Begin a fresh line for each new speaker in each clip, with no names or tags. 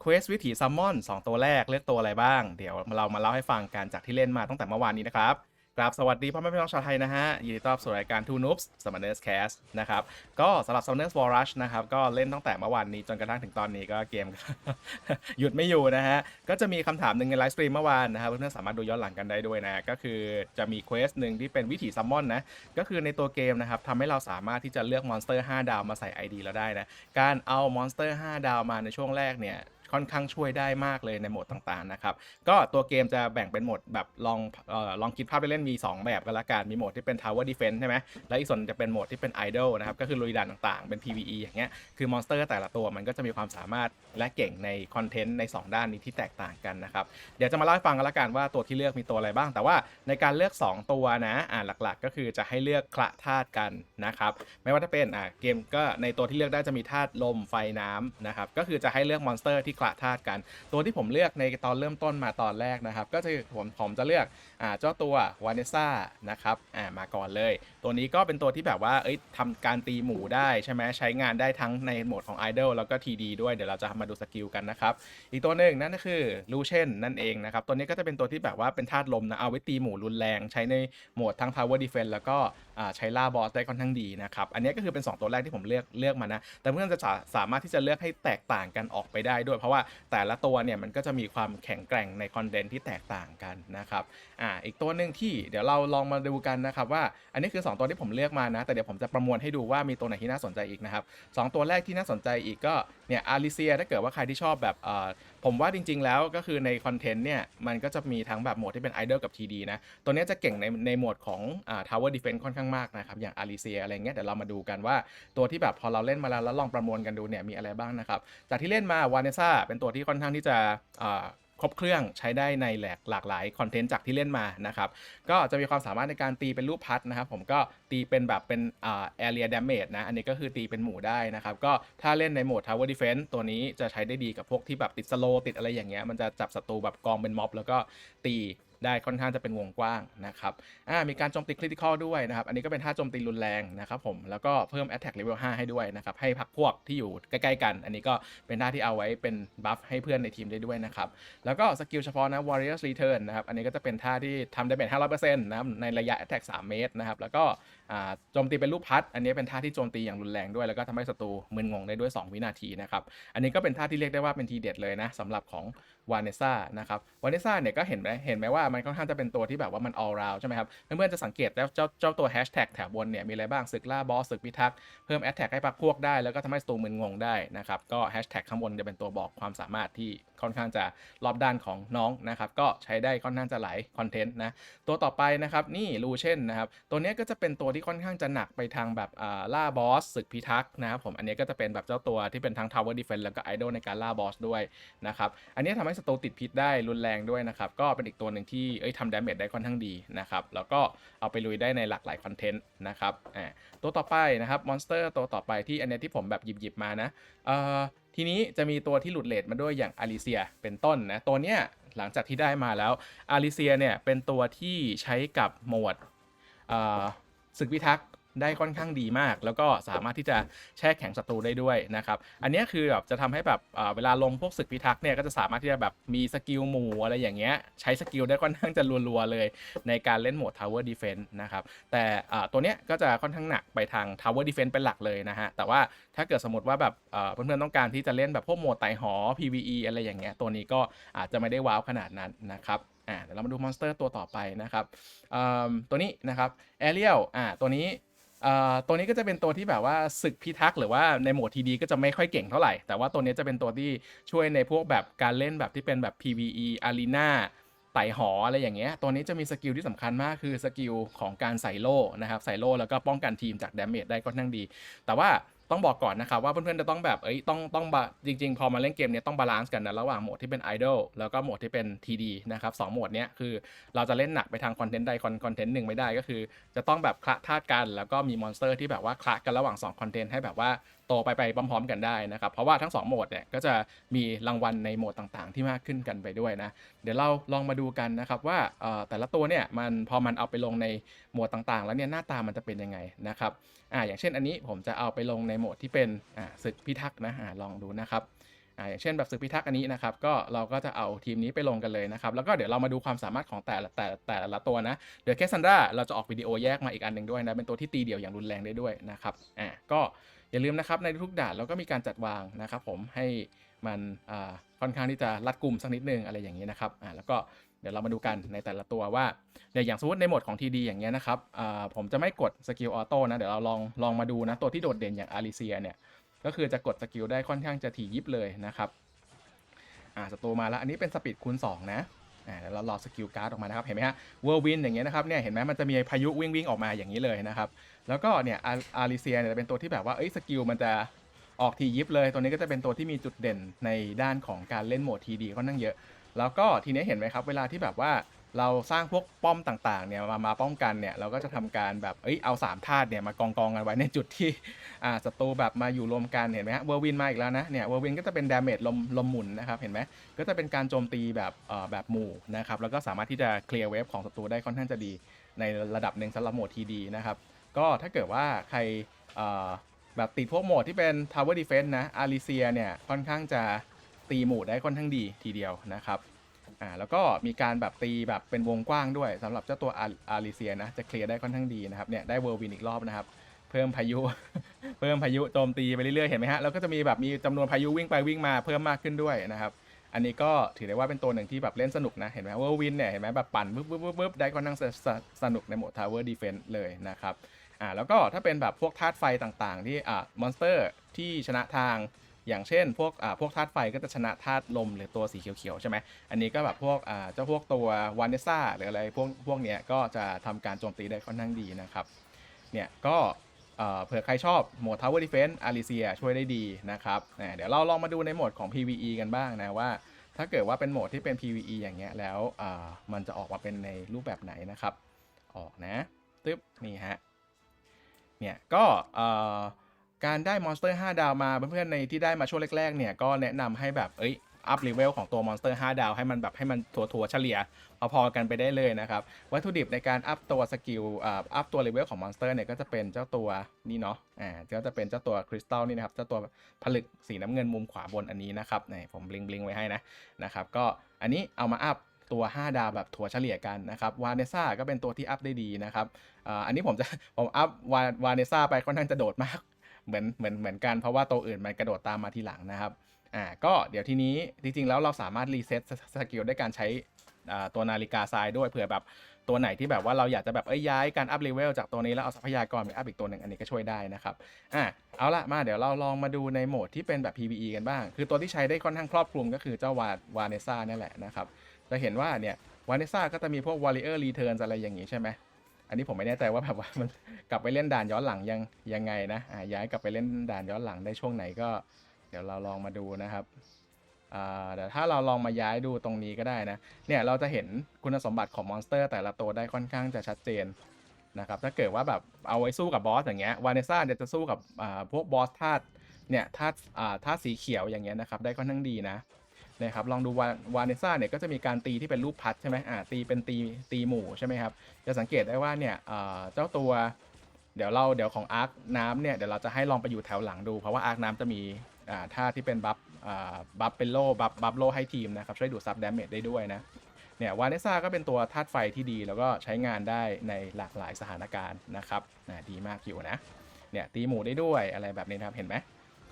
เควสวิถีซัมมอน2ตัวแรกเลือกตัวอะไรบ้าง เดี๋ยวเรามาเล่าให้ฟังกันจากที่เล่นมาตั้งแต่เมื่อวานนี้นะครับกราบสวัสดีพ่อแม่พี่น้องชาวไทยนะฮะ ยินดีต้อนรับสู่รายการ Two Noobs Summoners Cast นะครับ ก็สำหรับ Summoners War Rush นะครับ ก็เล่นตั้งแต่เมื่อวานนี้จนกระทั่งถึงตอนนี้ก็เกม หยุดไม่อยู่นะฮะ ก็จะมีคำถามหนึ่งในไลฟ์สตรีมเมื่อวานนะครับ เพื่อนๆสามารถดูย้อนหลังกันได้ด้วยนะ ก็คือจะมีเควสหนึ่งที่เป็นวิถีซัมมอนนะ ก็คือในตัวเกมนะครับทำให้เราสามารถที่จะเลือกมอนสเตอร์5ดาวมาใส่ ID เราได้นะ การเอามอนสเตอร์5ดาวมาในช่วงแรกเนี่ย ค่อนข้างช่วยได้มากเลยในโหมดต่างๆนะครับ ก็ตัวเกมจะแบ่งเป็นโหมดแบบลองออลองคิดภาพไปเล่นมี 2 แบบกันละกัน มีโหมดที่เป็น Tower Defense ใช่ไหมแล้วอีกส่วนจะเป็นโหมดที่เป็น Idol นะครับ ก็คือลุยด่านต่างๆ เป็น PVE อย่างเงี้ย คือมอนสเตอร์แต่ละตัวมันก็จะมีความสามารถและเก่งในคอนเทนต์ใน 2 ด้านนี้ที่แตกต่างกันนะครับ เดี๋ยวจะมาเล่าให้ฟังกันละกันว่าตัวที่เลือกมีตัวอะไรบ้าง แต่ว่าในการเลือก 2 ตัวนะ อ่าหลักๆ ก็คือจะให้เลือกคละธาตุกันนะครับ ไม่ว่าจะเป็นอ่าเกมก็ในตัวที่เลือกได้จะมีธาตุลมไฟน้ำนะครับ ก็คือจะให้เลือกมอนสเตอร์ที่คละธาตุกัน ตัวที่ผมเลือกในตอนเริ่มต้นมาตอนแรกนะครับ ก็คือผมผมจะเลือก อ่าเจ้าตัววานิซ่านะครับอ่ามาก่อนเลย ตัวนี้ก็เป็นตัวที่แบบว่าเอ้ยทำการตีหมูได้ใช่ไหมใช้งานได้ทั้งในโหมดของ Idol แล้วก็ TD ด้วยเดี๋ยวเราจะมาดูสกิลกันนะครับ อีกตัวหนึ่งนั่นก็คือลูเชนนั่นเองนะครับ ตัวนี้ก็จะเป็นตัวที่แบบว่าเป็นธาตุลมนะเอาไว้ตีหมูรุนแรง ใช้ในโหมดทั้ง Tower Defense แล้วก็อ่าใช้ล่าบอสได้ค่อนข้างดีนะครับ อันนี้ก็คือเป็น 2 ตัวแรกที่ผมเลือกเลือกมานะ แต่เพื่อนจะสาสามารถที่จะเลือกให้แตกต่างกันออกไปได้ด้วย เพราะว่าแต่ละตัวเนี่ยมันก็จะมีความแข็งแกร่งในคอนเทนต์ที่แตกต่างกันนะครับ อ่าอีกตัวหนึ่งที่เดี๋ยวเราลองมาดูกันนะครับว่าอันนี้คือ 2 ตัวที่ผมเลือกมานะ แต่เดี๋ยวผมจะประมวลให้ดูว่ามีตัวไหนที่น่าสนใจอีกนะครับสองตัวแรกที่น่าสนใจอีกก็เนี่ยอาริเซียถ้าเกิดว่าใครที่ชอบแบบเอ่อผมว่าจริง ๆ แล้วก็คือในคอนเทนต์เนี่ยมันก็จะมีทั้งแบบโหมดที่เป็น Idol กับ TD นะ ตัวนี้จะเก่งในในโหมดของอ่า Tower Defense ค่อนข้างมากนะครับอย่างอาริเซียอะไรเงี้ยเดี๋ยวเรามาดูกันว่าตัวที่แบบพอเราเล่นมาแล้วแล้วลองประมวลกันดูเนี่ยมีอะไรบ้างนะครับจากที่เล่นมาวาเนซ่าเป็นตัวที่ค่อนข้างที่จะอ่า ครบเครื่องใช้ได้ในแหลกหลากหลายคอนเทนต์จากที่เล่นมานะครับ ก็จะมีความสามารถในการตีเป็นรูปพัดนะครับ ผมก็ตีเป็นแบบเป็นอ่า area damage นะ อันนี้ก็คือตีเป็นหมู่ได้นะครับ ก็ถ้าเล่นในโหมด tower defense ตัวนี้จะใช้ได้ดีกับพวกที่แบบติดสโลติดอะไรอย่างเงี้ยมันจะจับศัตรูแบบกองเป็นม็อบแล้วก็ตี ได้ค่อนข้างจะเป็นวงกว้างนะครับอ่ามีการโจมตีคริติคอลด้วยนะครับ อันนี้ก็เป็นท่าโจมตีรุนแรงนะครับผมแล้วก็เพิ่ม attack level 5 ให้ด้วยนะครับ ให้พักพวกที่อยู่ใกล้ๆกัน อันนี้ก็เป็นท่าที่เอาไว้เป็นบัฟให้เพื่อนในทีมได้ด้วยนะครับ แล้วก็สกิลเฉพาะนะ Warriors Return นะครับ อันนี้ก็จะเป็นท่าที่ทำได้เป็น 500%นะครับในระยะ attack 3 เมตรนะครับ แล้วก็โจมตีเป็นรูปพัด อันนี้เป็นท่าที่โจมตีอย่างรุนแรงด้วย แล้วก็ทำให้ศัตรูมึนงงได้ด้วย 2 วินาทีนะครับ อันนี้ก็เป็นท่าที่เรียกได้ว่าเป็นทีเด็ดเลยนะสำหรับของ วาเนซ่านะครับวาเนซ่าเนี่ยก็เห็นไหมเห็นไหมว่ามันค่อนข้างจะเป็นตัวที่แบบว่ามัน all round ใช่ไหมครับเพื่อนๆจะสังเกตแล้วเจ้าเจ้าตัวแฮชแท็กแถวบนเนี่ยมีอะไรบ้างศึกล่าบอสศึกพิทักษ์เพิ่มแอตแทกให้พักพวกได้แล้วก็ทำให้ศัตรูมึนงงได้นะครับก็แฮชแท็กข้างบนจะเป็นตัวบอกความสามารถที่ค่อนข้างจะรอบด้านของน้องนะครับก็ใช้ได้ค่อนข้างจะหลายคอนเทนต์นะตัวต่อไปนะครับนี่ลูเช่นนะครับตัวนี้ก็จะเป็นตัวที่ค่อนข้างจะหนักไปทางแบบอ่าล่าบอสศึกพิทักษ์นะครับผมอันนี้ก็จะเป็นแบบเจ้าตัวที่เป็นทั้ง Tower Defense แล้วก็ Idol ในการล่าบอสด้วยนะครับอันนี้ทำให้ศัตติดพิษได้รุนแรงด้วยนะครับ ก็เป็นอีกตัวหนึ่งที่เอ้ยทำดาเมจได้ค่อนข้างดีนะครับ แล้วก็เอาไปลุยได้ในหลากหลายคอนเทนต์นะครับอ่าตัวต่อไปนะครับมอนสเตอร์ตัวต่อไปที่อันนี้ที่ผมแบบหยิบๆมานะเอ่อทีนี้จะมีตัวที่หลุดเลทมาด้วยอย่างอาริเซียเป็นต้นนะตัวเนี้ยหลังจากที่ได้มาแล้วอาริเซียเนี่ยเป็นตัวที่ใช้กับโหมดเอ่อศึกพิทักษ์ ได้ค่อนข้างดีมาก แล้วก็สามารถที่จะแช่แข็งศัตรูได้ด้วยนะครับ อันนี้คือแบบจะทำให้แบบเวลาลงพวกศึกพิทักษ์เนี่ยก็จะสามารถที่จะแบบมีสกิลหมู่อะไรอย่างเงี้ยใช้สกิลได้ค่อนข้างจะรัวๆเลยในการเล่นโหมด Tower Defense นะครับ แต่ตัวเนี้ยก็จะค่อนข้างหนักไปทาง Tower Defense เป็นหลักเลยนะฮะ แต่ว่าถ้าเกิดสมมติว่าแบบเพื่อนๆต้องการที่จะเล่นแบบพวกโหมดไต่หอ PVE อะไรอย่างเงี้ยตัวนี้ก็อาจจะไม่ได้ว้าวขนาดนั้นนะครับอ่าเดี๋ยวเรามาดูมอนสเตอร์ตัวต่อไปนะครับเอิ่มตัวนี้นะครับแอเรียลอ่าตัวนี้ ตัวนี้ก็จะเป็นตัวที่แบบว่าศึกพิทักษ์หรือว่าในโหมดทีดีก็จะไม่ค่อยเก่งเท่าไหร่ แต่ว่าตัวนี้จะเป็นตัวที่ช่วยในพวกแบบการเล่นแบบที่เป็นแบบ PVE Arena ไต่หออะไรอย่างเงี้ย ตัวนี้จะมีสกิลที่สำคัญมากคือสกิลของการใส่โล่นะครับ ใส่โล่แล้วก็ป้องกันทีมจากดาเมจได้ก็นั่งดี แต่ว่า ต้องบอกก่อนนะครับว่าเพื่อนๆจะต้องแบบเอ้ยต้องต้องจริง ๆ พอมาเล่นเกมเนี้ยต้องบาลานซ์กันนะระหว่างโหมดที่เป็นไอดอลแล้วก็โหมดที่เป็น TD นะครับสองโหมดเนี้ยคือเราจะเล่นหนักไปทางคอนเทนต์ใดคอนเทนต์หนึ่งไม่ได้ก็คือ จะต้องแบบคละธาตุกัน แล้วก็มีมอนสเตอร์ที่แบบว่าคละกันระหว่าง2คอนเทนต์ให้แบบว่า โตไปไปพร้อมๆกันได้นะครับ เพราะว่าทั้ง 2 โหมดเนี่ยก็จะมีรางวัลในโหมดต่างๆ ที่มากขึ้นกันไปด้วยนะ เดี๋ยวเราลองมาดูกันนะครับว่าแต่ละตัวเนี่ยมันพอมันเอาไปลงในโหมดต่างๆ แล้วเนี่ยหน้าตามันจะเป็นยังไงนะครับอ่าอย่างเช่นอันนี้ผมจะเอาไปลงในโหมดที่เป็นอ่าศึกพิทักษ์นะอ่าลองดูนะครับอ่าอย่างเช่นแบบศึกพิทักษ์อันนี้นะครับก็เราก็จะเอาทีมนี้ไปลงกันเลยนะครับแล้วก็เดี๋ยวเรามาดูความสามารถของแต่ละแต่แต่ละตัวนะเดี๋ยวแคสซันดราเราจะออกวิดีโอแยกมาอีกอันหนึ่งด้วยนะเป็นตัวที่ตีเดี่ยวอย่างรุนแรงได้ด้วยนะครับอ่าก็ อย่าลืมนะครับในทุกด่านเราก็มีการจัดวางนะครับผมให้มันค่อนข้างที่จะรัดกลุ่มสักนิดนึงอะไรอย่างนี้นะครับอ่าแล้วก็เดี๋ยวเรามาดูกันในแต่ละตัวว่าเนี่ยอย่างสมมติในโหมดของ TD อย่างเงี้ยนะครับผมจะไม่กดสกิลออโต้นะเดี๋ยวเราลองลองมาดูนะตัวที่โดดเด่นอย่างอาริเซียเนี่ยก็คือจะกดสกิลได้ค่อนข้างจะถี่ยิบเลยนะครับอ่าศัตรูมาแล้วอันนี้เป็นสปีดคูณ2นะ อ่าเดี๋ยวเรารอสกิลการ์ดออกมานะครับ เห็นไหมฮะเวอร์วินอย่างเงี้ยนะครับเนี่ยเห็นไหมมันจะมีพายุวิ่งวิ่งออกมาอย่างนี้เลยนะครับ แล้วก็เนี่ยอาริเซียเนี่ยจะเป็นตัวที่แบบว่าเอ้ยสกิลมันจะออกทียิบเลย ตัวนี้ก็จะเป็นตัวที่มีจุดเด่นในด้านของการเล่นโหมดทีดีค่อนข้างเยอะ แล้วก็ทีนี้เห็นไหมครับ เวลาที่แบบว่า เราสร้างพวกป้อมต่างๆเนี่ยมามาป้องกันเนี่ยเราก็จะทำการแบบเอ้ยเอาสามธาตุเนี่ยมากองกองกันไว้ในจุดที่อ่าศัตรูแบบมาอยู่รวมกันเห็นไหมฮะเวอร์วินมาอีกแล้วนะเนี่ยเวอร์วินก็จะเป็นดาเมจลมลมหมุนนะครับเห็นไหมก็จะเป็นการโจมตีแบบเอ่อแบบหมู่นะครับแล้วก็สามารถที่จะเคลียร์เวฟของศัตรูได้ค่อนข้างจะดี ในระดับหนึ่งสำหรับโหมดทีดีนะครับก็ถ้าเกิดว่าใครเอ่อแบบติดพวกโหมดที่เป็น Tower Defense นะอาริเซียเนี่ยค่อนข้างจะตีหมู่ได้ค่อนข้างดีทีเดียวนะครับ อ่าแล้วก็มีการแบบตีแบบเป็นวงกว้างด้วยสำหรับเจ้าตัวอาริเซียนะจะเคลียร์ได้ค่อนข้างดีนะครับเนี่ยได้เวอร์วินอีกรอบนะครับเพิ่มพายุ เพิ่มพายุโจมตีไปเรื่อยๆเห็นไหมฮะแล้วก็จะมีแบบมีจำนวนพายุวิ่งไปวิ่งมาเพิ่มมากขึ้นด้วยนะครับอันนี้ก็ถือได้ว่าเป็นตัวหนึ่งที่แบบเล่นสนุกนะเห็นไหมเวอร์วินเนี่ยเห็นไหมแบบปั่นปึ๊บปึ๊บปึ๊บปึ๊บได้ค่อนข้างสสสนุกในโหมด Tower Defense เลยนะครับอ่าแล้วก็ถ้าเป็นแบบพวกธาตุไฟต่างๆ ที่อ่ามอนสเตอร์ที่ชนะทาง อย่างเช่น พวกอ่าพวกธาตุไฟก็จะชนะธาตุลมหรือตัวสีเขียวๆใช่ไหมอันนี้ก็แบบพวกอ่าเจ้าพวกตัววานเนซ่าหรืออะไรพวกพวกเนี้ยก็จะทำการโจมตีได้ค่อนข้างดีนะครับเนี่ยก็เผื่อใครชอบโหมด Tower Defense อาริเซียช่วยได้ดีนะครับอ่าเดี๋ยวเราลองมาดูในโหมดของ PVE กันบ้างนะว่า ถ้าเกิดว่าเป็นโหมดที่เป็น PVE อย่างเงี้ยแล้วมันจะออกมาเป็นในรูปแบบไหนนะครับ ออกนะตึ๊บนี่ฮะเนี่ยก็ การได้มอนสเตอร์ 5 ดาวมาเพื่อนๆในที่ได้มาช่วงแรกๆเนี่ยก็แนะนำให้แบบเอ้ยอัพเลเวลของตัวมอนสเตอร์ 5 ดาวให้มันแบบให้มันถัวๆเฉลี่ยพอๆกันไปได้เลยนะครับ วัตถุดิบในการอัพตัวสกิลอ่าอัพตัวเลเวลของมอนสเตอร์เนี่ยก็จะเป็นเจ้าตัวนี่เนาะอ่าก็จะเป็นเจ้าตัวคริสตัลนี่นะครับเจ้าตัวผลึกสีน้ำเงินมุมขวาบนอันนี้นะครับนี่ผมบลิงบลิงไว้ให้นะนะครับก็อันนี้เอามาอัพตัว 5 ดาวแบบถั่วเฉลี่ยกันนะครับวาเนซ่าก็เป็นตัวที่อัพได้ดีนะครับอ่าอันนี้ผมจะผมอัพวาวาเนซ่าไปค่อนข้างจะโดดมาก เหมือนเหมือนเหมือนกันเพราะว่าตัวอื่นมันกระโดดตามมาทีหลังนะครับอ่าก็เดี๋ยวทีนี้จริงๆแล้วเราสามารถรีเซ็ตสกิลด้วยการใช้ตัวนาฬิกาทรายด้วยเผื่อแบบตัวไหนที่แบบว่าเราอยากจะแบบเอ้ยย้ายการอัพเลเวลจากตัวนี้แล้วเอาทรัพยากรไปอัพอีกตัวหนึ่งอันนี้ก็ช่วยได้นะครับอะเอาละมาเดี๋ยวเราลองมาดูในโหมดที่เป็นแบบ PVE กันบ้าง คือตัวที่ใช้ได้ค่อนข้างครอบคลุมก็คือเจ้าวาวาเนซ่านี่แหละนะครับจะเห็นว่าเนี่ยวาเนซ่าก็จะมีพวก Warrior Return อะไรอย่างงี้ใช่ไหม อันนี้ผมไม่แน่ใจว่าแบบว่ามันกลับไปเล่นด่านย้อนหลังยังยังไงนะอ่าย้ายกลับไปเล่นด่านย้อนหลังได้ช่วงไหนก็ เดี๋ยวเราลองมาดูนะครับอ่าเดี๋ยวถ้าเราลองมาย้ายดูตรงนี้ก็ได้นะเนี่ยเราจะเห็นคุณสมบัติของมอนสเตอร์ แต่ละตัวได้ค่อนข้างจะชัดเจนนะครับถ้าเกิดว่าแบบเอาไว้สู้กับบอสอย่างเงี้ยวาเนซ่าเนี่ยจะสู้กับอ่าพวกบอสธาตุเนี่ยธาตุอ่าธาตุสีเขียวอย่างเงี้ยนะครับได้ค่อนข้างดีนะ นะครับลองดูวาวาเนซ่าเนี่ยก็จะมีการตีที่เป็นรูปพัดใช่ไหมอ่าตีเป็นตีตีหมู่ใช่ไหมครับจะสังเกตได้ว่าเนี่ยอ่าเจ้าตัวเดี๋ยวเราเดี๋ยวของอาร์คน้ำเนี่ยเดี๋ยวเราจะให้ลองไปอยู่แถวหลังดู เพราะว่าอาร์คน้ำจะมีอ่าท่าที่เป็นบัฟอ่าบัฟเป็นโล่บัฟบัฟโล่ให้ทีมนะครับช่วยดูดซับดาเมจได้ด้วยนะเนี่ยวาเนซ่าก็เป็นตัวธาตุไฟที่ดี แล้วก็ใช้งานได้ในหลากหลายสถานการณ์นะครับนะดีมากอยู่นะเนี่ยตีหมูได้ด้วยอะไรแบบนี้นะครับเห็นไหม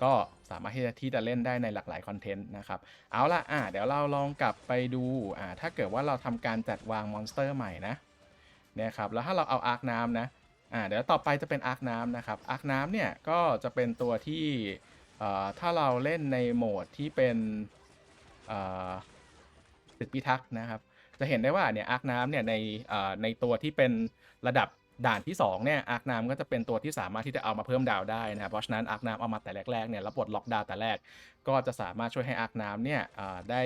ก็สามารถที่จะที่จะเล่นได้ในหลากหลายคอนเทนต์นะครับ เอาละอ่าเดี๋ยวเราลองกลับไปดูอ่าถ้าเกิดว่าเราทำการจัดวางมอนสเตอร์ใหม่นะเนี่ยครับแล้วถ้าเราเอาอาร์คน้ำนะอ่าเดี๋ยวต่อไปจะเป็นอาร์คน้ำนะครับอาร์คน้ำเนี่ยก็จะเป็นตัวที่เอ่อถ้าเราเล่นในโหมดที่เป็นเอ่อตึกพิทักษ์นะครับ จะเห็นได้ว่าเนี่ยอาร์คน้ำเนี่ยในเอ่อในตัวที่เป็นระดับ ด่านที่2เนี่ยอาร์คน้ำก็จะเป็นตัวที่สามารถที่จะเอามาเพิ่มดาวได้นะครับเพราะฉะนั้นอาร์คน้ำเอามาแต่แรกๆเนี่ยแล้วปลดล็อกดาวแต่แรก ก็จะสามารถช่วยให้อาร์คน้ำเนี่ยได้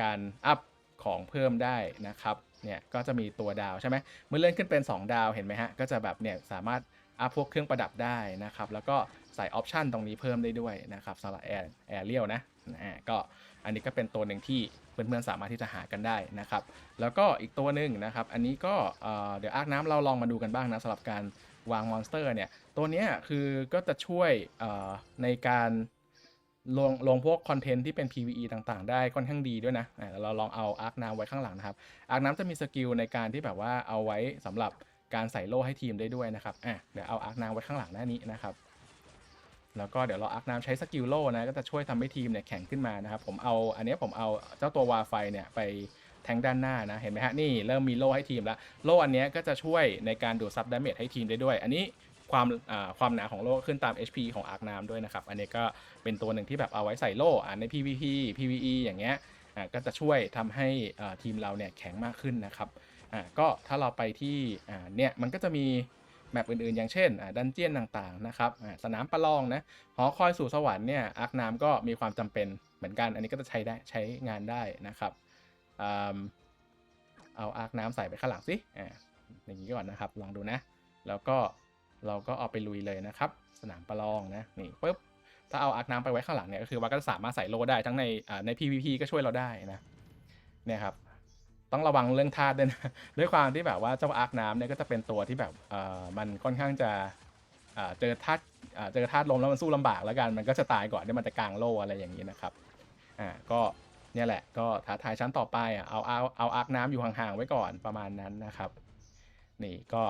การอัพของเพิ่มได้นะครับเนี่ยก็จะมีตัวดาวใช่ไหมเมื่อเลื่อนขึ้นเป็น 2 ดาวเห็นไหมฮะก็จะแบบเนี่ยสามารถอัพพวกเครื่องประดับได้นะครับแล้วก็ใส่ออปชันตรงนี้เพิ่มได้ด้วยนะครับสำหรับแอร์แอร์เรียลนะอ่าก็อันนี้ก็เป็นตัวหนึ่งที่ เพื่อนๆสามารถที่จะหากันได้นะครับ แล้วก็อีกตัวหนึ่งนะครับ อันนี้ก็เดี๋ยวอาร์คน้ำเราลองมาดูกันบ้างนะสำหรับการวางมอนสเตอร์เนี่ย ตัวนี้คือก็จะช่วยในการลงลงพวกคอนเทนต์ที่เป็น PVE ต่างๆ ได้ค่อนข้างดีด้วยนะอะเราลองเอาอาร์คน้ำไว้ข้างหลังนะครับ อาร์คน้ำจะมีสกิลในการที่แบบว่าเอาไว้สำหรับการใส่โล่ให้ทีมได้ด้วยนะครับอะเดี๋ยวเอาอาร์คน้ำไว้ข้างหลังหน้านี้นะครับ แล้วก็เดี๋ยวเราอาร์คน้ำใช้สกิลโล่นะก็จะช่วยทำให้ทีมเนี่ยแข็งขึ้นมานะครับผมเอาอันนี้ผมเอาเจ้าตัววาไฟเนี่ยไปแทงด้านหน้านะเห็นไหมฮะนี่เริ่มมีโล่ให้ทีมแล้วโล่อันนี้ก็จะช่วยในการดูดซับดาเมจให้ทีมได้ด้วย อันนี้ความความหนาของโล่ขึ้นตาม HP ของอาร์คน้ำด้วยนะครับ อันนี้ก็เป็นตัวหนึ่งที่แบบเอาไว้ใส่โล่ใน PVP PVE อย่างเงี้ยก็จะช่วยทำให้ทีมเราเนี่ยแข็งมากขึ้นนะครับก็ถ้าเราไปที่เนี่ยมันก็จะมี แมปอื่นๆ อย่างเช่นดันเจียนต่างๆนะครับสนามประลองนะหอคอยสู่สวรรค์เนี่ยอาร์คน้ำก็มีความจำเป็นเหมือนกันอันนี้ก็จะใช้ได้ใช้งานได้นะครับเอาอาร์คน้ำใส่ไปข้างหลังสิอ่าอย่างนี้ก่อนนะครับลองดูนะ แล้วก็เราก็เอาไปลุยเลยนะครับ สนามประลองนะนี่ปุ๊บถ้าเอาอาร์คน้ำไปไว้ข้างหลังเนี่ยก็คือว่าก็สามารถใส่โลได้ทั้งในใน PVP ก็ช่วยเราได้นะเนี่ยครับ ต้องระวังเรื่องธาตุด้วยนะด้วยความที่แบบว่าเจ้าอาร์คน้ำเนี่ยก็จะเป็นตัวที่แบบเอ่อมันค่อนข้างจะเจอธาตุเจอธาตุลมแล้วมันสู้ลำบากแล้วกันมันก็จะตายก่อนที่มันจะกลางโลอะไรอย่างนี้นะครับอ่าก็เนี่ยแหละก็ท้าทายชั้นต่อไปอะเอาเอาเอาอาร์คน้ำอยู่ห่างๆไว้ก่อนประมาณนั้นนะครับ นี่ก็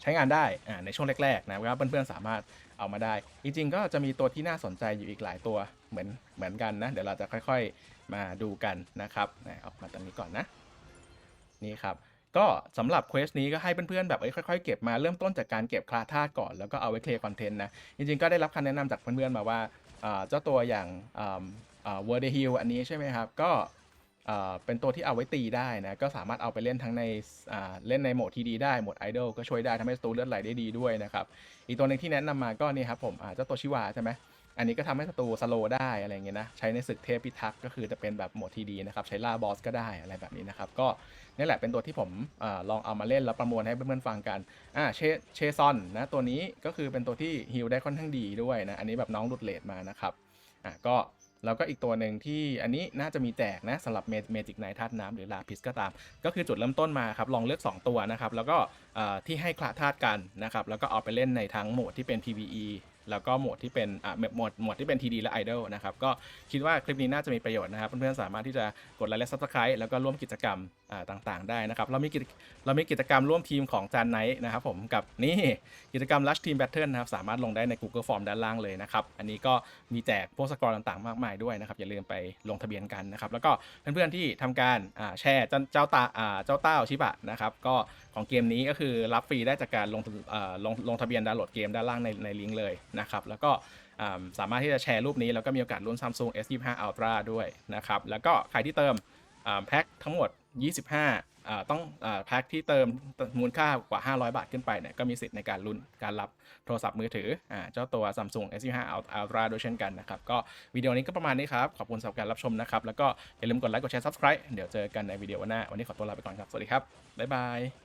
ใช้งานได้อ่าในช่วงแรกๆนะว่าเพื่อนๆสามารถเอามาได้ จริงๆก็จะมีตัวที่น่าสนใจอยู่อีกหลายตัวเหมือนเหมือนกันนะเดี๋ยวเราจะค่อยๆ มาดูกันนะครับนะออกมาตรงนี้ก่อนนะ นี่ครับ ก็สำหรับเควสนี้ก็ให้เพื่อนๆแบบค่อยๆเก็บมาเริ่มต้นจากการเก็บคลาธาตุก่อนแล้วก็เอาไว้เคลียร์คอนเทนต์นะ จริงๆก็ได้รับคำแนะนำจากเพื่อนๆมาว่าเจ้าตัวอย่างเวอร์เดฮิลอันนี้ใช่ไหมครับ ก็เป็นตัวที่เอาไว้ตีได้นะ ก็สามารถเอาไปเล่นทั้งในเล่นในโหมดทีดีได้โหมดไอดอลก็ช่วยได้ทำให้ศัตรูเลือดไหลได้ดีด้วยนะครับ อีกตัวหนึงที่แนะนำมาก็นี่ครับผมเจ้าตัวชิวาใช่ไหม อันนี้ก็ทำให้ศัตรูสโลได้อะไรเงี้ยนะ ใช้ในศึกเทพพิทักษ์ก็คือจะเป็นแบบโหมดทีดีนะครับ ใช้ล่าบอสก็ได้อะไรแบบนี้นะครับ ก็นี่แหละเป็นตัวที่ผมอลองเอามาเล่นแล้วประมวลให้เพื่อนๆฟังกัน อ่าเชเชซอนนะตัวนี้ก็คือเป็นตัวที่ฮิลได้ค่อนข้างดีด้วยนะ อันนี้แบบน้องหลุดเลดมานะครับ อ่าก็แล้วก็อีกตัวหนึ่งที่อันนี้น่าจะมีแจกนะสำหรับเมจิกไนท์ธาตุน้ำหรือลาพิสก็ตาม ก็คือจุดเริ่มต้นมาครับ ลองเลือก 2 ตัวนะครับ แล้วก็ที่ให้คละธาตุกันนะครับ แล้วก็เอาไปเล่นในทั้งโหมดที่เป็น PVE แล้วก็โหมดที่เป็นอ่าโหมดโหมดที่เป็น TD และ Idol นะครับก็คิดว่าคลิปนี้น่าจะมีประโยชน์นะครับเพื่อนๆสามารถที่จะกดไลค์และ Subscribe แล้วก็ร่วมกิจกรรมอ่าต่างๆ ได้นะครับเรามีกิจเรามีกิจกรรมร่วมทีมของจานไนท์นะครับผมกับนี่กิจกรรม Rush Team Battle นะครับสามารถลงได้ใน Google Form ด้านล่างเลยนะครับอันนี้ก็มีแจกพวกสกอร์ต่างๆ มากมายด้วยนะครับอย่าลืมไปลงทะเบียนกันนะครับแล้วก็เพื่อนๆที่ทำการอ่าแชร์เจ้าตาอ่าเจ้าเต้าชิบะนะครับก็ของเกมนี้ก็คือรับฟรีได้จากการลงลงลงทะเบียนดาวน์โหลดเกมด้านล่างในในลิงก์เลยนะครับแล้วก็สามารถที่จะแชร์รูปนี้ แล้วก็มีโอกาสลุ้น Samsung S25 Ultra ด้วยนะครับแล้วก็ใครที่เติมแพ็คทั้งหมด 25 ต้องแพ็คที่เติมมูลค่ากว่า 500 บาทขึ้นไปเนี่ยก็มีสิทธิ์ในการลุ้นการรับโทรศัพท์มือถืออเจ้าตัว Samsung S25 Ultra ด้วยเช่นกันนะครับ ก็วิดีโอนี้ก็ประมาณนี้ครับ ขอบคุณสำหรับการรับชมนะครับ แล้วก็อย่าลืมกดไลค์กดแชร์ Subscribe เดี๋ยวเจอกันในวิดีโอหน้า วันนี้ขอตัวลาไปก่อนครับ สวัสดีครับ บ๊ายบาย